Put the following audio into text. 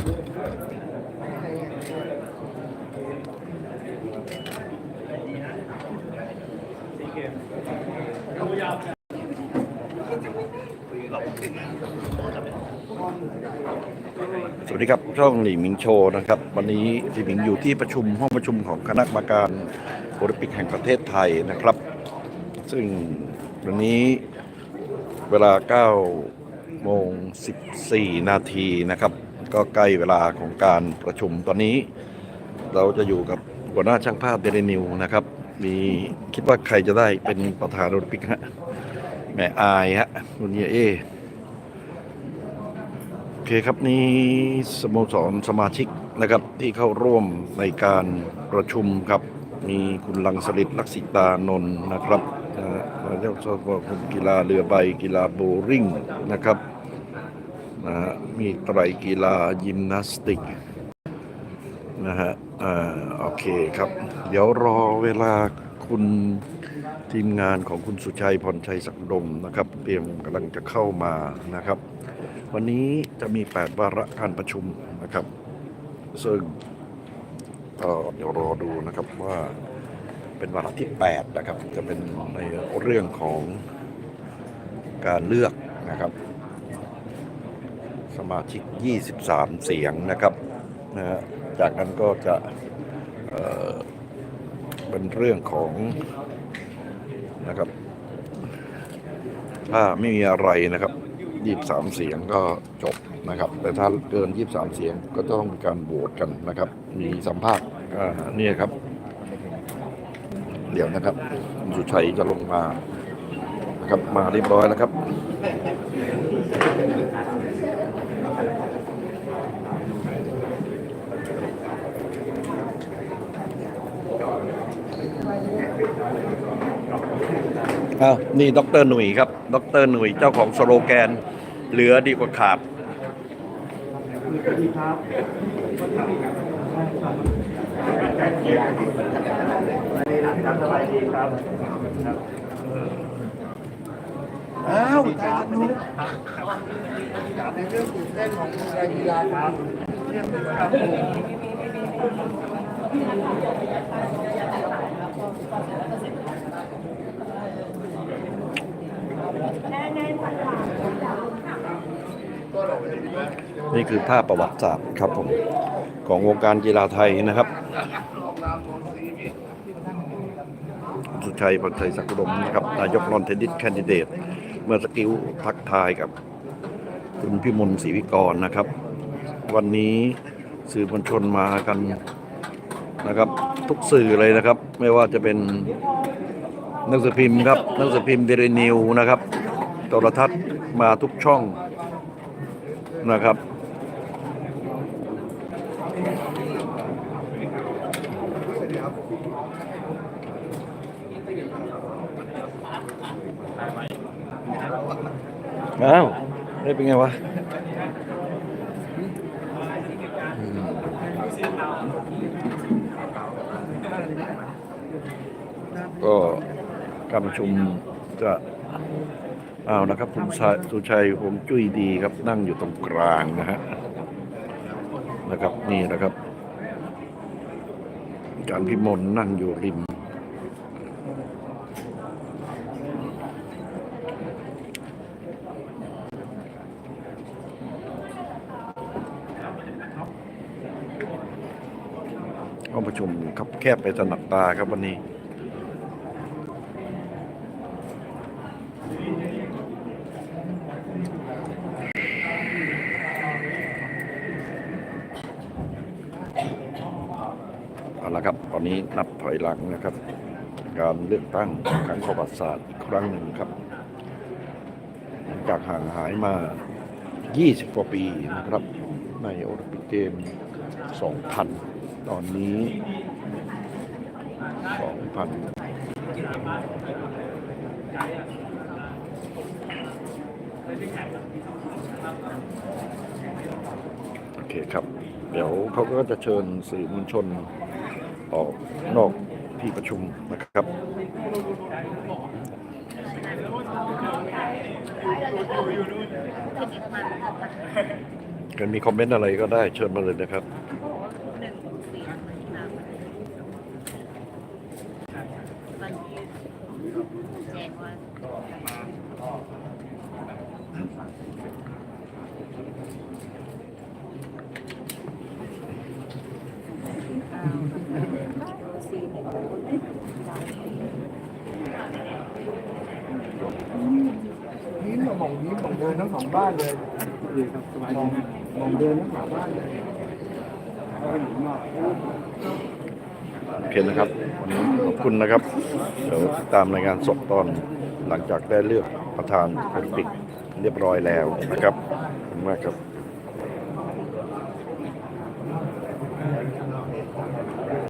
สวัสดีครับช่องหลีมิงโชนะครับ วันนี้หลีมิงอยู่ที่ประชุมห้องประชุมของคณะกรรมการโอลิมปิกแห่งประเทศไทยนะครับ ซึ่งวันนี้เวลา9โมง14 นาทีนะครับ ก็ใกล้เวลาของการประชุมตอนนี้ เราจะอยู่กับหัวหน้าช่างภาพเดลินิวนะครับ มีคิดว่าใครจะได้เป็นประธานโอลิมปิกฮะแม่อายฮะคุณเยเอโอเคครับนี่สโมสรสมาชิกนะครับที่เข้าร่วมในการประชุมครับ มีคุณลังสลิดลักษิตานนท์นะครับนะฮะนายกสมาคมกีฬาเรือใบกีฬาโบว์ริ่งนะครับ นะฮะมีไตรกีฬายิมนาสติกนะฮะอ่าโอเคครับ เดี๋ยวรอเวลาคุณทีมงานของคุณสุชัยพรชัยสักดมนะครับเตรียมกำลังจะเข้ามานะครับ วันนี้จะมี 8 วาระการประชุมนะครับ ซึ่งก็เดี๋ยวรอดูนะครับว่าเป็นวาระที่ 8 นะครับ จะเป็นในเรื่องของการเลือกนะครับ สมาชิก 23 เสียงนะครับนะฮะจากนั้นก็จะเเป็นเรื่องของนะครับ ถ้าไม่มีอะไรนะครับ 23 เสียงก็จบนะครับ แต่ถ้าเกิน 23 เสียงก็ต้องมีการโหวตกันนะครับ มีสัมภาษณ์นี่ครับ เดี๋ยวนะครับคุณสุชัยจะลงมานะครับมาเรียบร้อยแล้วครับ อ้าวนี่ดรหนุ่ยครับ ดรหนุ่ยเจ้าของสโลแกน เหลือดีกว่าขาดอ้าวตามนู้นในเรื่องตื่นเต้นของการกีฬาครับเรื่องครับผม นี่คือภาพประวัติศาสตร์ครับผมของวงการกีฬาไทยนะครับ สุชัยพันชัยสักดมนะครับ นายกรอนเทนนิสแคนดิเดต เมื่อสกิลทักทายกับ คุณพิมลศรีวิกรนะครับ วันนี้สื่อมวลชนมากันนะครับ ทุกสื่อเลยนะครับ ไม่ว่าจะเป็นหนังสือพิมพ์ครับหนังสือพิมพ์เดลินิวนะครับโทรทัศน์มาทุกช่องนะครับ อ้าวได้เป็นไงวะอืม ก็การประชุมจะเอานะครับคุณสุชัยผมจุ้ยดีครับนั่งอยู่ตรงกลางนะฮะนะครับนี่นะครับอาจารย์พิมลนั่งอยู่ริม ห้องประชุมครับแคบไปถนัดตาครับวันนี้ เอาละครับ ตอนนี้นับถอยหลังนะครับ การเลือกตั้งครั้งประวัติศาสตร์อีกครั้งหนึ่งครับ จากห่างหายมา 20 กว่าปีนะครับ ในโอลิมปิกเกม 2,000 ตอนนี้ 2,000 โอเคครับ เดี๋ยวเขาก็จะเชิญสื่อมวลชนออกนอกที่ประชุมนะครับ กันมีคอมเมนต์อะไรก็ได้เชิญมาเลยนะครับเยิ้มมองยิ้มมองเดินทั้งสองบ้านเลยดีครับสบายดีมเดินทั้งสองบ้านเลยโอเคนะครับวันนี้ขอบคุณนะครับ เดี๋ยวติดตามรายงานสดตอนหลังจากได้เลือกประธานโอลิมปิกเรียบร้อยแล้วนะครับขอบคุณมากครับ